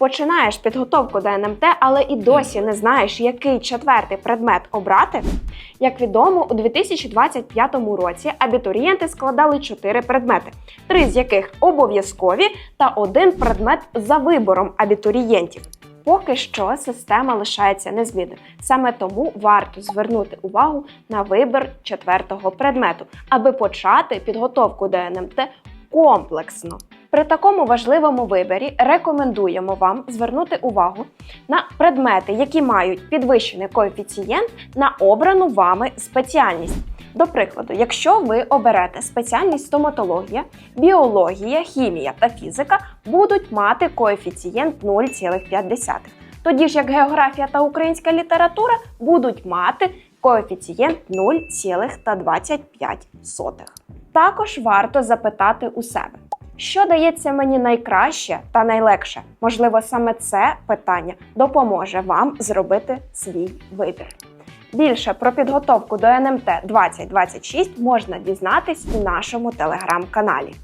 Починаєш підготовку до НМТ, але і досі не знаєш, який четвертий предмет обрати. Як відомо, у 2025 році абітурієнти складали чотири предмети, три з яких обов'язкові, та один предмет за вибором абітурієнтів. Поки що система лишається незмінною. Саме тому варто звернути увагу на вибір четвертого предмету, аби почати підготовку до НМТ комплексно. При такому важливому виборі рекомендуємо вам звернути увагу на предмети, які мають підвищений коефіцієнт на обрану вами спеціальність. До прикладу, якщо ви оберете спеціальність стоматологія, біологія, хімія та фізика будуть мати коефіцієнт 0,5. Тоді ж як географія та українська література будуть мати коефіцієнт 0,25. Також варто запитати у себе, що дається мені найкраще та найлегше. Можливо, саме це питання допоможе вам зробити свій вибір. Більше про підготовку до НМТ 2026 можна дізнатись у нашому телеграм-каналі.